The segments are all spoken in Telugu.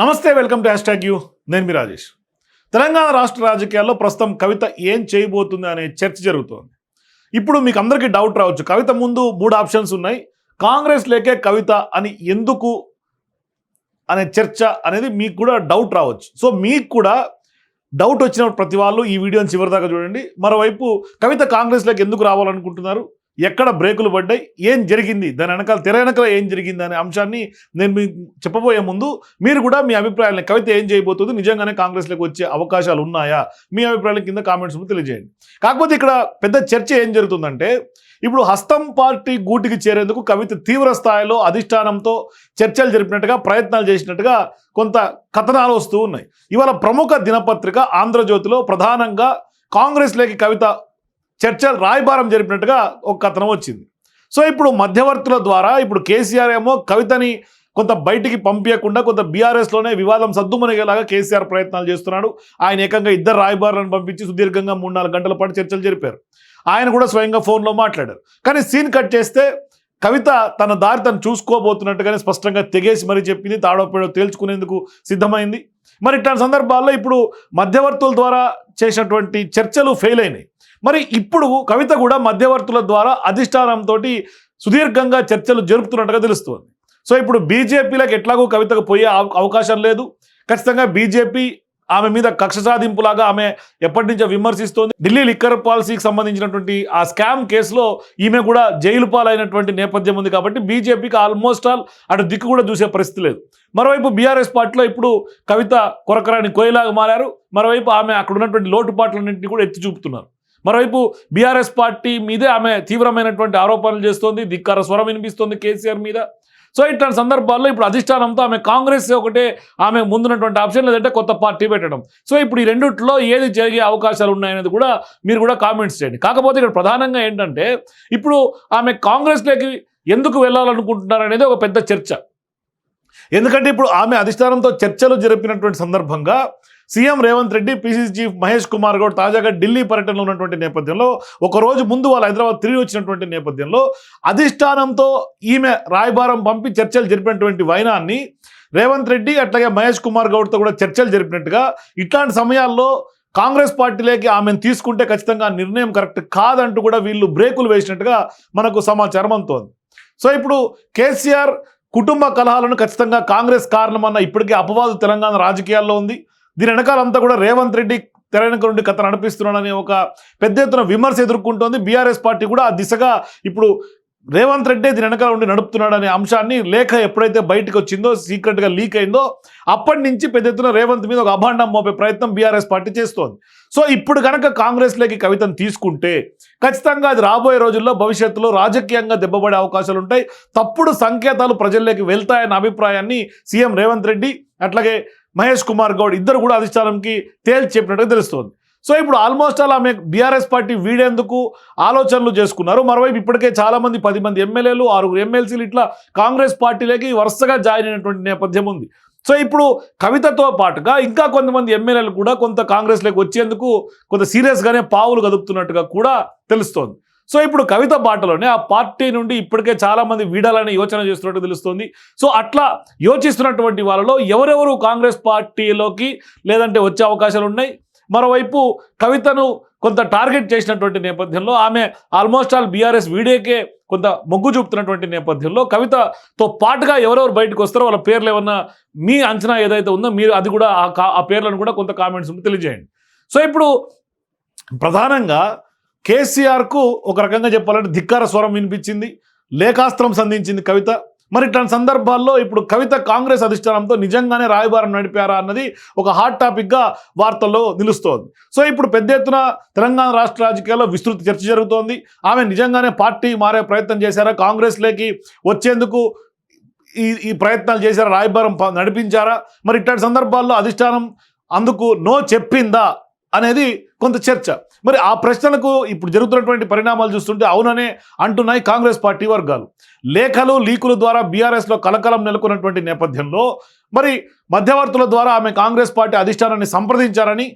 నమస్తే welcome to hashtag U. నేను మీ రాజేష్. తెలంగాణ రాష్ట్ర రాజకీయాల్లో ప్రస్తుతం కవిత ఏం చేయబోతుంది అనే చర్చ జరుగుతోంది. ఇప్పుడు మీకు అందరికీ డౌట్ రావచ్చు. కవిత ముందు మూడు ఆప్షన్స్ ఉన్నాయి. కాంగ్రెస్ లేకే కవిత అని ఎందుకు అనే చర్చ అనేది మీకు కూడా డౌట్ రావచ్చు. సో మీకు కూడా డౌట్ వచ్చిన ప్రతి వాళ్ళు ఈ వీడియోని చివరిదాకా చూడండి. మరోవైపు కవిత కాంగ్రెస్లోకి ఎందుకు రావాలనుకుంటున్నారు? ఎక్కడ బ్రేకులు పడ్డాయి ఏం జరిగింది దాని వెనకాల తెర వెనకాల ఏం జరిగింది అనే అంశాన్ని నేను మీకు చెప్పబోయే ముందు మీరు కూడా మీ అభిప్రాయాలను కవిత ఏం చేయబోతుంది నిజంగానే కాంగ్రెస్లోకి వచ్చే అవకాశాలు ఉన్నాయా? మీ అభిప్రాయాల కింద కామెంట్స్ తెలియజేయండి. కాకపోతే ఇక్కడ పెద్ద చర్చ ఏం జరుగుతుందంటే ఇప్పుడు హస్తం పార్టీ గూటికి చేరేందుకు కవిత తీవ్ర స్థాయిలో అధిష్టానంతో చర్చలు జరిపినట్టుగా ప్రయత్నాలు చేసినట్టుగా కొంత కథనాలు వస్తూ ఉన్నాయి. ఇవాళ ప్రముఖ దినపత్రిక ఆంధ్రజ్యోతిలో ప్రధానంగా కాంగ్రెస్లోకి కవిత చర్చలు రాయబారం జరిపినట్టుగా ఒక కథనం వచ్చింది. సో ఇప్పుడు మధ్యవర్తుల ద్వారా ఇప్పుడు కేసీఆర్ ఏమో కవితని కొంత బయటికి పంపించకుండా కొంత బీఆర్ఎస్లోనే వివాదం సద్దుమనిగేలాగా కేసీఆర్ ప్రయత్నాలు చేస్తున్నాడు. ఆయన ఏకంగా ఇద్దరు రాయబారులను పంపించి సుదీర్ఘంగా మూడు నాలుగు గంటల పాటు చర్చలు జరిపారు. ఆయన కూడా స్వయంగా ఫోన్లో మాట్లాడారు. కానీ సీన్ కట్ చేస్తే కవిత తన దారి తను చూసుకోబోతున్నట్టుగానే స్పష్టంగా తెగేసి మరీ చెప్పింది తాడోపేడో తేల్చుకునేందుకు సిద్ధమైంది. మరి ఇట్లాంటి సందర్భాల్లో ఇప్పుడు మధ్యవర్తుల ద్వారా చేసినటువంటి చర్చలు ఫెయిల్ అయినాయి. మరి ఇప్పుడు కవిత కూడా మధ్యవర్తుల ద్వారా అధిష్టానంతో సుదీర్ఘంగా చర్చలు జరుపుతున్నట్టుగా తెలుస్తుంది. సో ఇప్పుడు బీజేపీలకు ఎట్లాగో కవితకు పోయే అవ- అవకాశం లేదు. ఖచ్చితంగా బీజేపీ ఆమె మీద కక్ష సాధింపులాగా ఆమె ఎప్పటి నుంచో విమర్శిస్తోంది. ఢిల్లీ లిక్కర్ పాలసీకి సంబంధించినటువంటి ఆ స్కామ్ కేసులో ఈమె కూడా జైలు పాలైనటువంటి నేపథ్యం ఉంది కాబట్టి బీజేపీకి ఆల్మోస్ట్ ఆల్ అటు దిక్కు కూడా చూసే పరిస్థితి లేదు. మరోవైపు బీఆర్ఎస్ పార్టీలో ఇప్పుడు కవిత కొరకరాని కోయలాగా మారారు. మరోవైపు ఆమె అక్కడ ఉన్నటువంటి లోటుపాట్లన్నింటినీ కూడా ఎత్తి చూపుతున్నారు. మరోవైపు బీఆర్ఎస్ పార్టీ మీదే ఆమె తీవ్రమైనటువంటి ఆరోపణలు చేస్తోంది ధిక్కార స్వరం వినిపిస్తోంది కేసీఆర్ మీద. సో ఇట్లాంటి సందర్భాల్లో ఇప్పుడు అధిష్టానంతో ఆమె కాంగ్రెస్ ఒకటే ఆమె ముందున్నటువంటి ఆప్షన్ లేదంటే కొత్త పార్టీ పెట్టడం. సో ఇప్పుడు ఈ రెండిట్లో ఏది జరిగే అవకాశాలు ఉన్నాయనేది కూడా మీరు కూడా కామెంట్స్ చేయండి. కాకపోతే ఇక్కడ ప్రధానంగా ఏంటంటే ఇప్పుడు ఆమె కాంగ్రెస్లోకి ఎందుకు వెళ్ళాలనుకుంటున్నారు అనేది ఒక పెద్ద చర్చ. ఎందుకంటే ఇప్పుడు ఆమె అధిష్టానంతో చర్చలు జరిపినటువంటి సందర్భంగా CM Revanth Reddy PCC chief Mahesh Kumar Goud తాజాగా ఢిల్లీ పర్యటనలో ఉన్నటువంటి నేపథ్యంలో ఒక రోజు ముందు వాళ్ళు హైదరాబాద్ తిరిగి వచ్చినటువంటి నేపథ్యంలో అధిష్టానంతో ఈమె రాయబారం పంపి చర్చలు జరిపినటువంటి వైనాన్ని రేవంత్ రెడ్డి అట్లాగే మహేష్ కుమార్ గౌడ్తో కూడా చర్చలు జరిపినట్టుగా ఇట్లాంటి సమయాల్లో కాంగ్రెస్ పార్టీలోకి ఆమెను తీసుకుంటే ఖచ్చితంగా నిర్ణయం కరెక్ట్ కాదంటూ కూడా వీళ్ళు బ్రేకులు వేసినట్టుగా మనకు సమాచారం అందుతోంది. సో ఇప్పుడు కేసీఆర్ కుటుంబ కలహాలను ఖచ్చితంగా కాంగ్రెస్ కారణమన్న ఇప్పటికే అపవాదు తెలంగాణ రాజకీయాల్లో ఉంది. దీని వెనకాలంతా కూడా రేవంత్ రెడ్డి తెరవెనక నుండి కథ నడిపిస్తున్నాడని ఒక పెద్ద ఎత్తున విమర్శ ఎదుర్కొంటోంది. బీఆర్ఎస్ పార్టీ కూడా ఆ దిశగా ఇప్పుడు రేవంత్ రెడ్డి దీని వెనకాల ఉండి నడుపుతున్నాడనే అంశాన్ని లేఖ ఎప్పుడైతే బయటకు వచ్చిందో సీక్రెట్గా లీక్ అయిందో అప్పటి నుంచి పెద్ద ఎత్తున రేవంత్ మీద ఒక అభాండం మోపే ప్రయత్నం బీఆర్ఎస్ పార్టీ చేస్తోంది. సో ఇప్పుడు కనుక కాంగ్రెస్లోకి కవితను తీసుకుంటే ఖచ్చితంగా అది రాబోయే రోజుల్లో భవిష్యత్తులో రాజకీయంగా దెబ్బపడే అవకాశాలు ఉంటాయి. తప్పుడు సంకేతాలు ప్రజల్లోకి వెళ్తాయన్న అభిప్రాయాన్ని సీఎం రేవంత్ రెడ్డి అట్లాగే మహేష్ కుమార్ గౌడ్ ఇద్దరు కూడా అధిష్టానంకి తేల్చి చెప్పినట్టుగా తెలుస్తోంది. సో ఇప్పుడు ఆల్మోస్ట్ ఆల్ ఆమె బీఆర్ఎస్ పార్టీ వీడేందుకు ఆలోచనలు చేసుకున్నారు. మరోవైపు ఇప్పటికే చాలామంది పది మంది ఎమ్మెల్యేలు ఆరుగురు ఎమ్మెల్సీలు ఇట్లా కాంగ్రెస్ పార్టీలోకి వరుసగా జాయిన్ అయినటువంటి నేపథ్యం ఉంది. సో ఇప్పుడు కవితతో పాటుగా ఇంకా కొంతమంది ఎమ్మెల్యేలు కూడా కొంత కాంగ్రెస్లోకి వచ్చేందుకు కొంత సీరియస్గానే పావులు కదుపుతున్నట్టుగా కూడా తెలుస్తోంది. సో ఇప్పుడు కవిత బాటలోనే ఆ పార్టీ నుండి ఇప్పటికే చాలామంది వీడాలనే వీడాలని యోచన చేస్తున్నట్టు తెలుస్తుంది. సో అట్లా యోచిస్తున్నటువంటి వాళ్ళలో ఎవరెవరు కాంగ్రెస్ పార్టీలోకి లేదంటే వచ్చే అవకాశాలు ఉన్నాయి? మరోవైపు కవితను కొంత టార్గెట్ చేసినటువంటి నేపథ్యంలో ఆమె ఆల్మోస్ట్ ఆల్ బీఆర్ఎస్ వీడియోకే కొంత మొగ్గు చూపుతున్నటువంటి నేపథ్యంలో కవితతో పాటుగా ఎవరెవరు బయటకు వస్తారో వాళ్ళ పేర్లు ఏమన్నా మీ అంచనా ఏదైతే ఉందో మీరు అది కూడా ఆ కా- ఆ పేర్లను కూడా కొంత కామెంట్స్ తెలియజేయండి. సో ఇప్పుడు ప్రధానంగా కేసీఆర్కు ఒక రకంగా చెప్పాలంటే ధిక్కార స్వరం వినిపించింది లేఖాస్త్రం సంధించింది కవిత. మరి ఇట్లాంటి సందర్భాల్లో ఇప్పుడు కవిత కాంగ్రెస్ అధిష్టానంతో నిజంగానే రాయబారం నడిపారా అన్నది ఒక హాట్ టాపిక్గా వార్తల్లో నిలుస్తోంది. సో ఇప్పుడు పెద్ద ఎత్తున తెలంగాణ రాష్ట్ర రాజకీయాల్లో విస్తృత చర్చ జరుగుతోంది. ఆమె నిజంగానే పార్టీ మారే ప్రయత్నం చేశారా? కాంగ్రెస్లోకి వచ్చేందుకు ఈ ఈ ప్రయత్నాలు చేశారా? రాయబారం ప- నడిపించారా? మరి ఇట్లాంటి సందర్భాల్లో అధిష్టానం అందుకు నో చెప్పిందా? అనేది కొంత చర్చ. మరి ఆ ప్రశ్నలకు ఇప్పుడు జరుగుతున్నటువంటి పరిణామాలు చూస్తుంటే అవుననే అంటున్నాయి కాంగ్రెస్ పార్టీ వర్గాలు. లేఖలు లీకుల ద్వారా బీఆర్ఎస్లో కలకలం నెలకొన్నటువంటి నేపథ్యంలో మరి మధ్యవర్తుల ద్వారా ఆమె కాంగ్రెస్ పార్టీ అధిష్టానాన్ని సంప్రదించారని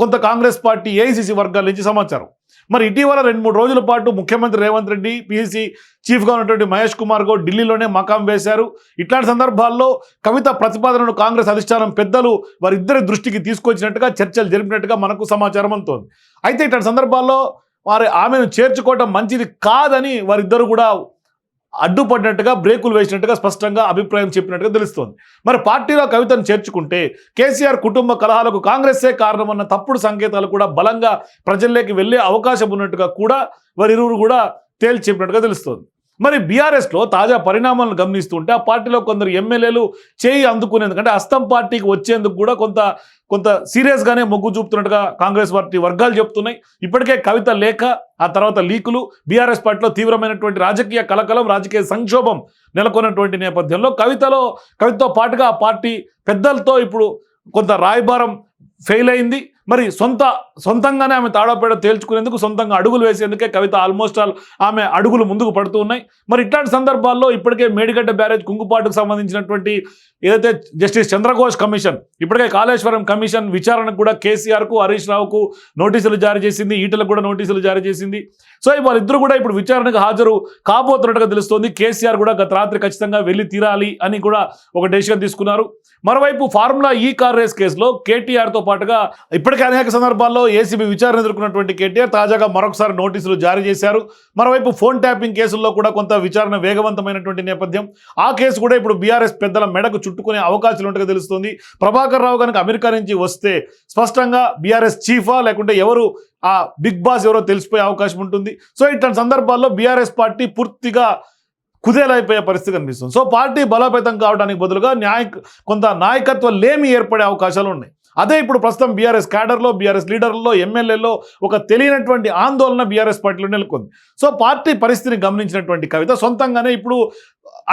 కొంత కాంగ్రెస్ పార్టీ ఏఐసిసి వర్గాల నుంచి సమాచారం. మరి ఇటీవల రెండు మూడు రోజుల పాటు ముఖ్యమంత్రి రేవంత్ రెడ్డి పిఎస్సి చీఫ్గా ఉన్నటువంటి మహేష్ కుమార్ గౌడ్ ఢిల్లీలోనే మకాం వేశారు. ఇట్లాంటి సందర్భాల్లో కవిత ప్రతిపాదనను కాంగ్రెస్ అధిష్టానం పెద్దలు వారిద్దరి దృష్టికి తీసుకొచ్చినట్టుగా చర్చలు జరిపినట్టుగా మనకు సమాచారం అందుతోంది. అయితే ఇట్లాంటి సందర్భాల్లో వారి ఆమెను చేర్చుకోవటం మంచిది కాదని వారిద్దరు కూడా అడ్డుపడినట్టుగా బ్రేకులు వేసినట్టుగా స్పష్టంగా అభిప్రాయం చెప్పినట్టుగా తెలుస్తోంది. మరి పార్టీలో కవితను చేర్చుకుంటే కేసీఆర్ కుటుంబ కలహాలకు కాంగ్రెస్సే కారణమన్న తప్పుడు సంకేతాలు కూడా బలంగా ప్రజల్లోకి వెళ్ళే అవకాశం ఉన్నట్టుగా కూడా వారిరువురు కూడా తేల్చి చెప్పినట్టుగా తెలుస్తోంది. మరి బీఆర్ఎస్లో తాజా పరిణామాలను గమనిస్తుంటే ఆ పార్టీలో కొందరు ఎమ్మెల్యేలు చేయి అందుకునేందుకంటే అస్తం పార్టీకి వచ్చేందుకు కూడా కొంత కొంత సీరియస్గానే మొగ్గు చూపుతున్నట్టుగా కాంగ్రెస్ పార్టీ వర్గాలు చెప్తున్నాయి. ఇప్పటికే కవిత లేఖ ఆ తర్వాత లీకులు బీఆర్ఎస్ పార్టీలో తీవ్రమైనటువంటి రాజకీయ కలకలం రాజకీయ సంక్షోభం నెలకొన్నటువంటి నేపథ్యంలో కవితలో కవితతో పాటుగా ఆ పార్టీ పెద్దలతో ఇప్పుడు కొంత రాయబారం ఫెయిల్ అయింది. మరి సొంత సొంతంగానే ఆమె తాడపేడ తేల్చుకునేందుకు సొంతంగా అడుగులు వేసేందుకే కవిత ఆల్మోస్ట్ ఆల్ ఆమె అడుగులు ముందుకు పడుతూ ఉన్నాయి. మరి ఇట్లాంటి సందర్భాల్లో ఇప్పటికే మేడిగడ్డ బ్యారేజ్ కుంగుపాటుకు సంబంధించినటువంటి ఏదైతే జస్టిస్ చంద్రఘోష్ కమిషన్ ఇప్పటికే కాళేశ్వరం కమిషన్ విచారణకు కూడా కేసీఆర్కు హరీష్ రావుకు నోటీసులు జారీ చేసింది ఈటలకు కూడా నోటీసులు జారీ చేసింది. సో వాళ్ళిద్దరు కూడా ఇప్పుడు విచారణకు హాజరు కాబోతున్నట్టుగా తెలుస్తోంది. కేసీఆర్ కూడా గత రాత్రి ఖచ్చితంగా వెళ్ళి తీరాలి అని కూడా ఒక డెసిషన్ తీసుకున్నారు. మరోవైపు ఫార్ములా ఈ కార్ రేస్ కేసులో కేటీఆర్తో పాటుగా ఇప్పటికే అనేక సందర్భాల్లో ఏసీబీ విచారణ ఎదుర్కొన్నటువంటి కేటీఆర్ తాజాగా మరొకసారి నోటీసులు జారీ చేశారు. మరోవైపు ఫోన్ ట్యాపింగ్ కేసుల్లో కూడా కొంత విచారణ వేగవంతమైనటువంటి నేపథ్యం. ఆ కేసు కూడా ఇప్పుడు బీఆర్ఎస్ పెద్దల మెడకు చుట్టుకునే అవకాశాలు ఉంటుందిగా తెలుస్తుంది. ప్రభాకర్ రావు కనుక అమెరికా నుంచి వస్తే స్పష్టంగా బీఆర్ఎస్ చీఫా లేకుంటే ఎవరు ఆ బిగ్ బాస్ ఎవరో తెలిసిపోయే అవకాశం ఉంటుంది. సో ఇట్లాంటి సందర్భాల్లో బీఆర్ఎస్ పార్టీ పూర్తిగా కుదేలైపోయే పరిస్థితి కనిపిస్తుంది. సో పార్టీ బలోపేతం కావడానికి బదులుగా న్యాయ కొంత నాయకత్వ లేమి ఏర్పడే అవకాశాలు ఉన్నాయి. అదే ఇప్పుడు ప్రస్తుతం బీఆర్ఎస్ క్యాడర్లో బీఆర్ఎస్ లీడర్లలో ఎమ్మెల్యేలో ఒక తెలియనటువంటి ఆందోళన బీఆర్ఎస్ పార్టీలో నెలకొంది. సో పార్టీ పరిస్థితిని గమనించినటువంటి కవిత సొంతంగానే ఇప్పుడు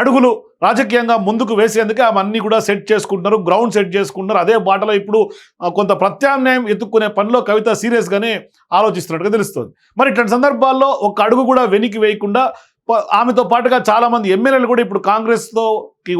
అడుగులు రాజకీయంగా ముందుకు వేసేందుకే ఆమె కూడా సెట్ చేసుకుంటున్నారు గ్రౌండ్ సెట్ చేసుకుంటున్నారు. అదే బాటలో ఇప్పుడు కొంత ప్రత్యామ్నాయం ఎత్తుక్కునే పనిలో కవిత సీరియస్గానే ఆలోచిస్తున్నట్టుగా తెలుస్తుంది. మరి ఇట్లాంటి సందర్భాల్లో ఒక అడుగు కూడా వెనక్కి వేయకుండా ఆమెతో పాటుగా చాలామంది ఎమ్మెల్యేలు కూడా ఇప్పుడు కాంగ్రెస్తో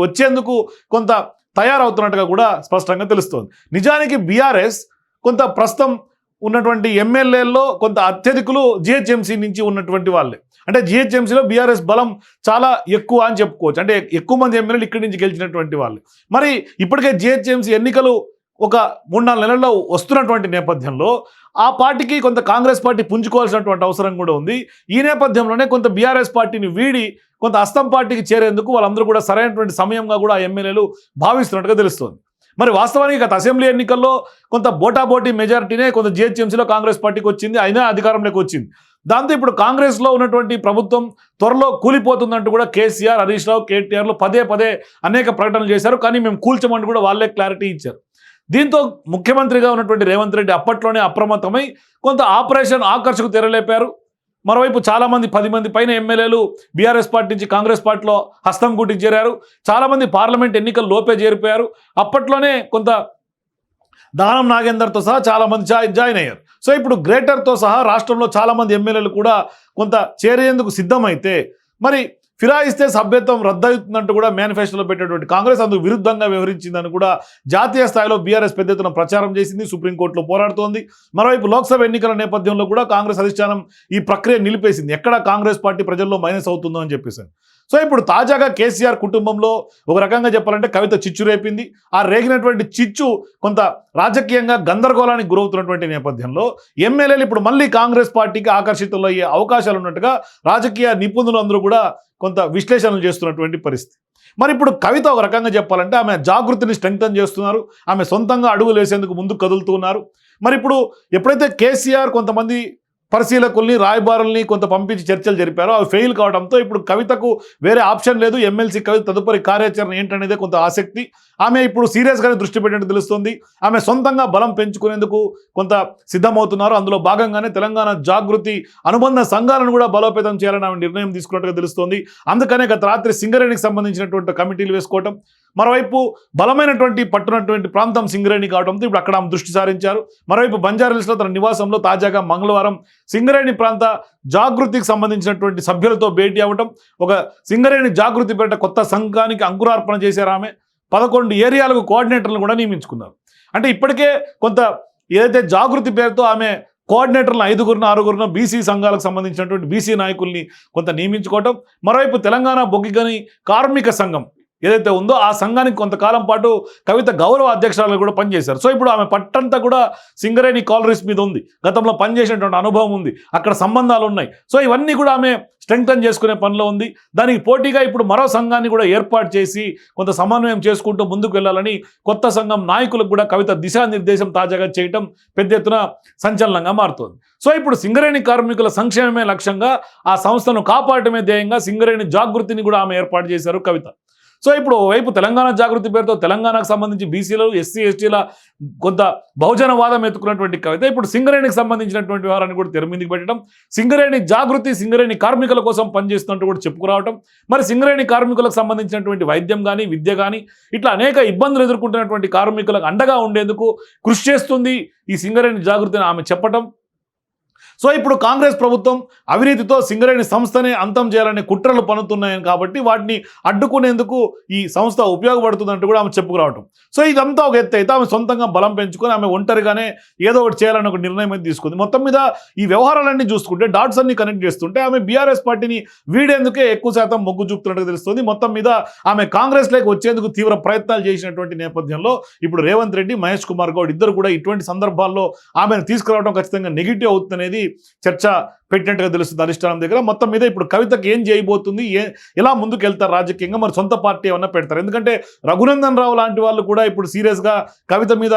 వచ్చేందుకు కొంత తయారవుతున్నట్టుగా కూడా స్పష్టంగా తెలుస్తోంది. నిజానికి బీఆర్ఎస్ కొంత ప్రస్తుతం ఉన్నటువంటి ఎమ్మెల్యేల్లో కొంత అత్యధికులు జిహెచ్ఎంసీ నుంచి ఉన్నటువంటి వాళ్ళే. అంటే జిహెచ్ఎంసీలో బీఆర్ఎస్ బలం చాలా ఎక్కువ అని చెప్పుకోవచ్చు. అంటే ఎక్కువ మంది ఎమ్మెల్యేలు ఇక్కడి నుంచి గెలిచినటువంటి వాళ్ళు. మరి ఇప్పటికే జిహెచ్ఎంసీ ఎన్నికలు ఒక మూడు నాలుగు నెలల్లో వస్తున్నటువంటి నేపథ్యంలో ఆ పార్టీకి కొంత కాంగ్రెస్ పార్టీ పుంజుకోవాల్సినటువంటి అవసరం కూడా ఉంది. ఈ నేపథ్యంలోనే కొంత బీఆర్ఎస్ పార్టీని వీడి కొంత అస్తం పార్టీకి చేరేందుకు వాళ్ళందరూ కూడా సరైనటువంటి సమయంగా కూడా ఆ ఎమ్మెల్యేలు భావిస్తున్నట్టుగా తెలుస్తోంది. మరి వాస్తవానికి గత అసెంబ్లీ ఎన్నికల్లో కొంత బోటాబోటీ మెజారిటీనే కొంత జిహెచ్ఎంసీలో కాంగ్రెస్ పార్టీకి వచ్చింది అయినా అధికారంలోకి వచ్చింది. దాంతో ఇప్పుడు కాంగ్రెస్లో ఉన్నటువంటి ప్రభుత్వం త్వరలో కూలిపోతుందంటూ కూడా కేసీఆర్ హరీష్ రావు కేటీఆర్లు పదే పదే అనేక ప్రకటనలు చేశారు. కానీ మేము కూల్చమంటూ కూడా వాళ్ళే క్లారిటీ ఇచ్చారు. దీంతో ముఖ్యమంత్రిగా ఉన్నటువంటి రేవంత్ రెడ్డి అప్పట్లోనే అప్రమత్తమై కొంత ఆపరేషన్ ఆకర్షకు తెరలేపారు. మరోవైపు చాలామంది పది మంది పైన ఎమ్మెల్యేలు బీఆర్ఎస్ పార్టీ నుంచి కాంగ్రెస్ పార్టీలో హస్తం గుట్టి చేరారు. చాలామంది పార్లమెంట్ ఎన్నికలు లోపే చేరిపోయారు. అప్పట్లోనే కొంత దానం నాగేందర్తో సహా చాలామంది జాయిన్ అయ్యారు. సో ఇప్పుడు గ్రేటర్తో సహా రాష్ట్రంలో చాలామంది ఎమ్మెల్యేలు కూడా కొంత చేరేందుకు సిద్ధమైతే మరి ఫిరాయిస్తే సభ్యత్వం రద్దవుతుందంటూ కూడా మేనిఫెస్టోలో పెట్టేటువంటి కాంగ్రెస్ అందుకు విరుద్ధంగా వ్యవహరించిందని కూడా జాతీయ స్థాయిలో బీఆర్ఎస్ పెద్ద ఎత్తున ప్రచారం చేసింది సుప్రీంకోర్టులో పోరాడుతోంది. మరోవైపు లోక్సభ ఎన్నికల నేపథ్యంలో కూడా కాంగ్రెస్ అధిష్టానం ఈ ప్రక్రియ నిలిపేసింది. ఎక్కడ కాంగ్రెస్ పార్టీ ప్రజల్లో మైనస్ అవుతుందో అని చెప్పేసి. సో ఇప్పుడు తాజాగా కేసీఆర్ కుటుంబంలో ఒక రకంగా చెప్పాలంటే కవిత చిచ్చు రేపింది. ఆ రేగినటువంటి చిచ్చు కొంత రాజకీయంగా గందరగోళానికి గురవుతున్నటువంటి నేపథ్యంలో ఎమ్మెల్యేలు ఇప్పుడు మళ్ళీ కాంగ్రెస్ పార్టీకి ఆకర్షితులు అయ్యే అవకాశాలు ఉన్నట్టుగా రాజకీయ నిపుణులు అందరూ కూడా కొంత విశ్లేషణలు చేస్తున్నటువంటి పరిస్థితి. మరి ఇప్పుడు కవిత ఒక రకంగా చెప్పాలంటే ఆమె జాగృతిని స్ట్రెంగ్తన్ చేస్తున్నారు. ఆమె సొంతంగా అడుగులు వేసేందుకు ముందుకు కదులుతున్నారు మరి ఇప్పుడు ఎప్పుడైతే కేసీఆర్ కొంతమంది పరిశీలకుల్ని రాయబారుల్ని కొంత పంపించి చర్చలు జరిపారు. అవి ఫెయిల్ కావడంతో ఇప్పుడు కవితకు వేరే ఆప్షన్ లేదు. ఎమ్మెల్సీ కవిత తదుపరి కార్యాచరణ ఏంటనేదే కొంత ఆసక్తి. ఆమె ఇప్పుడు సీరియస్గానే దృష్టి పెట్టినట్టు తెలుస్తుంది. ఆమె సొంతంగా బలం పెంచుకునేందుకు కొంత సిద్ధమవుతున్నారు. అందులో భాగంగానే తెలంగాణ జాగృతి అనుబంధ సంఘాలను కూడా బలోపేతం చేయాలని ఆమె నిర్ణయం తీసుకున్నట్టుగా తెలుస్తోంది. అందుకనే గత రాత్రి సింగరేణికి సంబంధించినటువంటి కమిటీలు వేసుకోవటం మరోవైపు బలమైనటువంటి పట్టునటువంటి ప్రాంతం సింగరేణి కావడంతో ఇప్పుడు అక్కడ ఆమె దృష్టి సారించారు. మరోవైపు బంజారాహిల్స్లో తన నివాసంలో తాజాగా మంగళవారం సింగరేణి ప్రాంత జాగృతికి సంబంధించినటువంటి సభ్యులతో భేటీ అవ్వటం ఒక సింగరేణి జాగృతి పేట కొత్త సంఘానికి అంకురార్పణ చేశారు ఆమె. పదకొండు ఏరియాలకు కోఆర్డినేటర్లను కూడా నియమించుకున్నారు. అంటే ఇప్పటికే కొంత ఏదైతే జాగృతి పేరుతో ఆమె కోఆర్డినేటర్లను ఐదుగురున ఆరుగురిన బీసీ సంఘాలకు సంబంధించినటువంటి బీసీ నాయకుల్ని కొంత నియమించుకోవటం. మరోవైపు తెలంగాణ బొగ్గిగని కార్మిక సంఘం ఏదైతే ఉందో ఆ సంఘానికి కొంతకాలం పాటు కవిత గౌరవ అధ్యక్షురాలు కూడా పనిచేశారు. సో ఇప్పుడు ఆమె పట్టంతా కూడా సింగరేణి కాలరీస్ మీద ఉంది. గతంలో పనిచేసినటువంటి అనుభవం ఉంది. అక్కడ సంబంధాలు ఉన్నాయి. సో ఇవన్నీ కూడా ఆమె స్ట్రెంగ్తన్ చేసుకునే పనిలో ఉంది. దానికి పోటీగా ఇప్పుడు మరో సంఘాన్ని కూడా ఏర్పాటు చేసి కొంత సమన్వయం చేసుకుంటూ ముందుకు వెళ్ళాలని కొత్త సంఘం నాయకులకు కూడా కవిత దిశానిర్దేశం తాజాగా చేయటం పెద్ద ఎత్తున సంచలనంగా మారుతోంది. సో ఇప్పుడు సింగరేణి కార్మికుల సంక్షేమమే లక్ష్యంగా ఆ సంస్థను కాపాడటమే ధ్యేయంగా సింగరేణి జాగృతిని కూడా ఆమె ఏర్పాటు చేశారు కవిత. సో ఇప్పుడు వైపు తెలంగాణ జాగృతి పేరుతో తెలంగాణకు సంబంధించి బీసీలు ఎస్సీ ఎస్టీల కొంత బహుజనవాదం ఎత్తుకున్నటువంటి కవిత ఇప్పుడు సింగరేణికి సంబంధించినటువంటి వారాన్ని కూడా తెర మీదకి పెట్టడం సింగరేణి జాగృతి సింగరేణి కార్మికుల కోసం పనిచేస్తున్నట్టు కూడా చెప్పుకురావటం మరి సింగరేణి కార్మికులకు సంబంధించినటువంటి వైద్యం కానీ విద్య కానీ ఇట్లా అనేక ఇబ్బందులు ఎదుర్కొంటున్నటువంటి కార్మికులకు అండగా ఉండేందుకు కృషి చేస్తుంది ఈ సింగరేణి జాగృతిని ఆమె చెప్పటం. సో ఇప్పుడు కాంగ్రెస్ ప్రభుత్వం అవినీతితో సింగరేణి సంస్థనే అంతం చేయాలనే కుట్రలు పనుతున్నాయని కాబట్టి వాటిని అడ్డుకునేందుకు ఈ సంస్థ ఉపయోగపడుతుందంటూ కూడా ఆమె చెప్పుకురావటం. సో ఇదంతా ఒక ఎత్తు అయితే ఆమె సొంతంగా బలం పెంచుకొని ఆమె ఒంటరిగానే ఏదో ఒకటి చేయాలని ఒక నిర్ణయం అయితే తీసుకుంది. మొత్తం మీద ఈ వ్యవహారాలన్నీ చూసుకుంటే డాట్స్ అన్ని కనెక్ట్ చేస్తుంటే ఆమె బీఆర్ఎస్ పార్టీని వీడేందుకే ఎక్కువ శాతం మొగ్గు చూపుతున్నట్టు తెలుస్తుంది. మొత్తం మీద ఆమె కాంగ్రెస్లోకి వచ్చేందుకు తీవ్ర ప్రయత్నాలు చేసినటువంటి నేపథ్యంలో ఇప్పుడు రేవంత్ రెడ్డి మహేష్ కుమార్ గౌడ్ ఇద్దరు కూడా ఇటువంటి సందర్భాల్లో ఆమెను తీసుకురావడం ఖచ్చితంగా నెగిటివ్ అవుతుందనేది చర్చ పెట్టినట్టుగా తెలుస్తుంది అధిష్టానం దగ్గర. మొత్తం మీద ఇప్పుడు కవితకు ఏం చేయబోతుంది? ఏ ఎలా ముందుకు వెళ్తారు రాజకీయంగా? మరి సొంత పార్టీ ఏమన్నా పెడతారు? ఎందుకంటే రఘునందన్ రావు లాంటి వాళ్ళు కూడా ఇప్పుడు సీరియస్గా కవిత మీద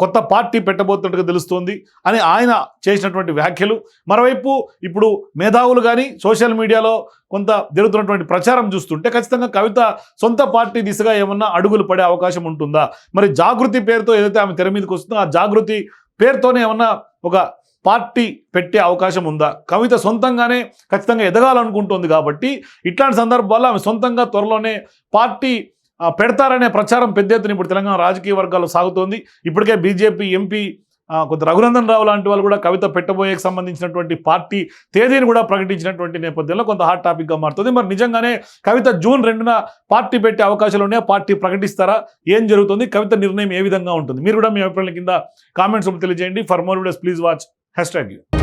కొత్త పార్టీ పెట్టబోతున్నట్టుగా తెలుస్తోంది అని ఆయన చేసినటువంటి వ్యాఖ్యలు. మరోవైపు ఇప్పుడు మేధావులు కానీ సోషల్ మీడియాలో కొంత జరుగుతున్నటువంటి ప్రచారం చూస్తుంటే ఖచ్చితంగా కవిత సొంత పార్టీ దిశగా ఏమన్నా అడుగులు పడే అవకాశం ఉంటుందా? మరి జాగృతి పేరుతో ఏదైతే ఆమె తెర మీదకి వస్తుందో ఆ జాగృతి పేరుతోనే ఏమన్నా ఒక పార్టీ పెట్టే అవకాశం ఉందా? కవిత సొంతంగానే ఖచ్చితంగా ఎదగాలనుకుంటుంది కాబట్టి ఇట్లాంటి సందర్భాల్లో ఆమె సొంతంగా త్వరలోనే పార్టీ పెడతారనే ప్రచారం పెద్ద ఎత్తున ఇప్పుడు తెలంగాణ రాజకీయ వర్గాల్లో సాగుతోంది. ఇప్పటికే బీజేపీ ఎంపీ కొంత రఘునందన్ రావు లాంటి వాళ్ళు కూడా కవిత పెట్టబోయేకి సంబంధించినటువంటి పార్టీ తేదీని కూడా ప్రకటించినటువంటి నేపథ్యంలో కొంత హాట్ టాపిక్గా మారుతుంది. మరి నిజంగానే కవిత జూన్ రెండున పార్టీ పెట్టే అవకాశాలు ఉన్నాయా? పార్టీ ప్రకటిస్తారా? ఏం జరుగుతుంది? కవిత నిర్ణయం ఏ విధంగా ఉంటుంది? మీరు కూడా మీ అభిప్రాయం కింద కామెంట్స్ తెలియజేయండి. For more videos please watch hashtag U